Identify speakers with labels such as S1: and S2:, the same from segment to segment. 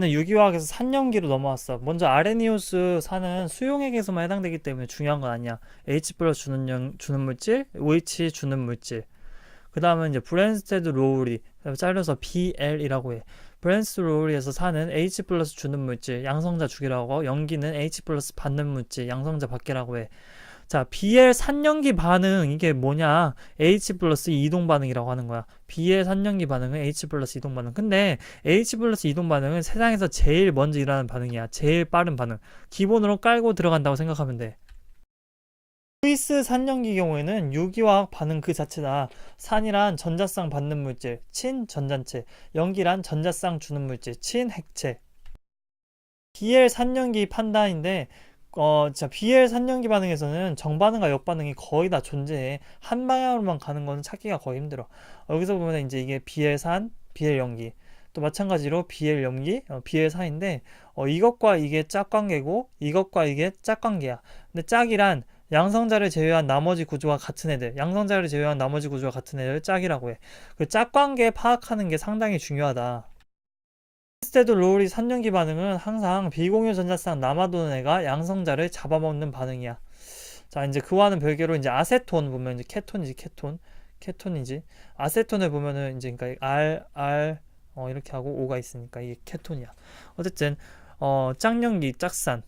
S1: 는 유기화학에서 산염기로 넘어왔어. 먼저 아레니우스 산은 수용액에서만 해당되기 때문에 중요한 건 아니야. H 플러스 주는 영, 주는 물질, OH 주는 물질. 그 다음은 이제 브랜스테드 로우리, 잘려서 BL이라고 해. 브랜스테드 로우리에서 산은 H 플러스 주는 물질, 양성자 주기라고 하고, 염기는 H 플러스 받는 물질, 양성자 받기라고 해. 자, BL 산염기 반응 이게 뭐냐? H 플러스 이동 반응이라고 하는 거야. BL 산염기 반응은 H 플러스 이동 반응. 근데 H 플러스 이동 반응은 세상에서 제일 먼저 일어나는 반응이야. 제일 빠른 반응. 기본으로 깔고 들어간다고 생각하면 돼. 루이스 산염기 경우에는 유기화학 반응 그 자체다. 산이란 전자쌍 받는 물질, 친전자체, 염기란 전자쌍 주는 물질, 친핵체. BL 산염기 판단인데 어, 자, BL 산염기 반응에서는 정반응과 역반응이 거의 다 존재해. 한 방향으로만 가는 거는 찾기가 거의 힘들어. 어, 여기서 보면 이제 이게 BL 산, BL 염기. 또 마찬가지로 BL 염기, 어, BL 산인데, 어, 이것과 이게 짝관계고, 이것과 이게 짝관계야. 근데 짝이란 양성자를 제외한 나머지 구조와 같은 애들, 양성자를 제외한 나머지 구조와 같은 애들 짝이라고 해. 그 짝관계 파악하는 게 상당히 중요하다. 스테드 로우리 산염기 반응은 항상 비공유 전자쌍 남아도는 애가 양성자를 잡아먹는 반응이야. 자, 이제 그와는 별개로 이제 아세톤 보면 이제 케톤이지, 케톤. 케톤이지. 아세톤을 보면은 이제 그러니까 R, R 어, 이렇게 하고 O가 있으니까 이게 케톤이야. 어쨌든 어, 짝연기, 짝산.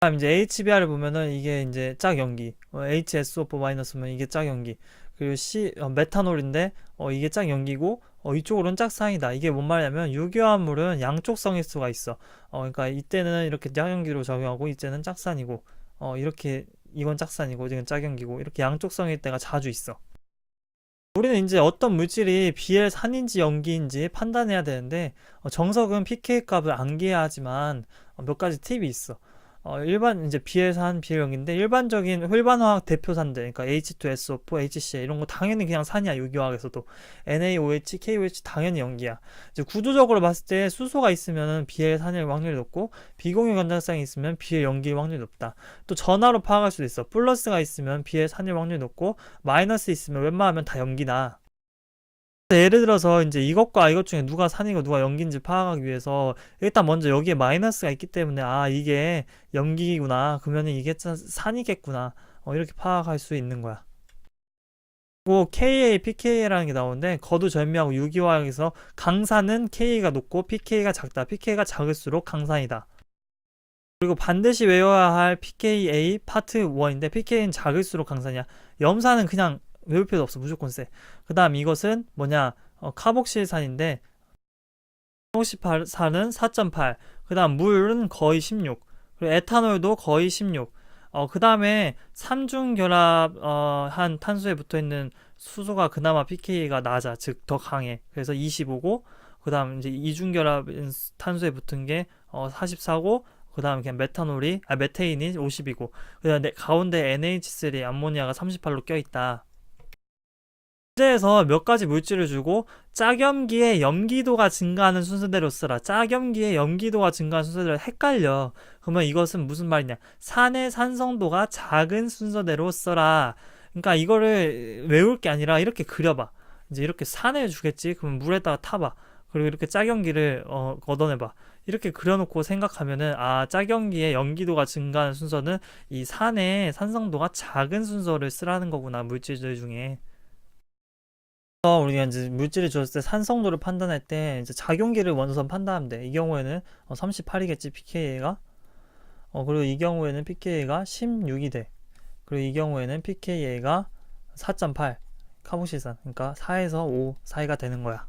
S1: 다음 이제 HBr을 보면은 이게 이제 짝연기. 어, HSO4-면 이게 짝연기. 그리고 C 어, 메탄올인데 어, 이게 짝연기고 어, 이쪽으로는 짝상이다. 이게 뭔 말이냐면 유기화합물은 양쪽 성일수가 있어. 어, 그러니까 이때는 이렇게 짝연기로 작용하고 이때는 짝산이고 어, 이렇게 이건 짝산이고 이건 짝연기고 이렇게 양쪽 성일 때가 자주 있어. 우리는 이제 어떤 물질이 BL 산인지 염기인지 판단해야 되는데 어, 정석은 pK 값을 암기해야 하지만 어, 몇 가지 팁이 있어. 어, 일반 이제 BL산, BL형인데 일반적인 일반화학 대표산들, 그러니까 H2SO4, HCl 이런 거 당연히 그냥 산이야 유기화학에서도 NaOH, KOH 당연히 염기야. 이제 구조적으로 봤을 때 수소가 있으면은 BL산일 확률이 높고 비공유 건전성이 있으면 BL 염기일 확률이 높다. 또 전화로 파악할 수도 있어. 플러스가 있으면 BL산일 확률이 높고 마이너스 있으면 웬만하면 다 염기다. 예를 들어서 이제 이것과 이것 중에 누가 산이고 누가 염기인지 파악하기 위해서 일단 먼저 여기에 마이너스가 있기 때문에 아 이게 염기구나 그러면은 이게 짜- 산이겠구나 어, 이렇게 파악할 수 있는 거야. 그리고 KA, PKA라는 게 나오는데 거두절미하고 유기화학에서 강산은 KA가 높고 PK가 작다. PK가 작을수록 강산이다. 그리고 반드시 외워야 할 PKA 파트 1인데 PK는 작을수록 강산이야. 염산은 그냥 외울 필요 없어. 무조건 세. 그 다음 이것은 뭐냐, 어, 카복실산인데, 카복실산은 4.8. 그 다음 물은 거의 16. 그리고 에탄올도 거의 16. 어, 그 다음에 삼중결합, 어, 한 탄소에 붙어 있는 수소가 그나마 pK가 낮아. 즉, 더 강해. 그래서 25고, 그 다음 이제 이중결합 탄소에 붙은 게, 어, 44고, 그 다음 그냥 메탄올이, 아, 메테인이 50이고, 그 다음에 가운데 NH3, 암모니아가 38로 껴있다. 문제에서 몇 가지 물질을 주고 짝염기의 염기도가 증가하는 순서대로 쓰라. 짝염기의 염기도가 증가하는 순서대로 헷갈려. 그러면 이것은 무슨 말이냐? 산의 산성도가 작은 순서대로 써라. 그러니까 이거를 외울 게 아니라 이렇게 그려봐. 이제 이렇게 산을 주겠지. 그러면 물에다가 타봐. 그리고 이렇게 짝염기를 어, 걷어내봐. 이렇게 그려놓고 생각하면은 아 짝염기의 염기도가 증가하는 순서는 이 산의 산성도가 작은 순서를 쓰라는 거구나 물질들 중에. 그래서 우리가 이제 물질을 줬을 때 산성도를 판단할 때 이제 작용기를 먼저 판단하면 돼. 이 경우에는 38이겠지 pKa가. 어 그리고 이 경우에는 pKa가 16이 돼. 그리고 이 경우에는 pKa가 4.8 카복실산. 그러니까 4에서 5 사이가 되는 거야.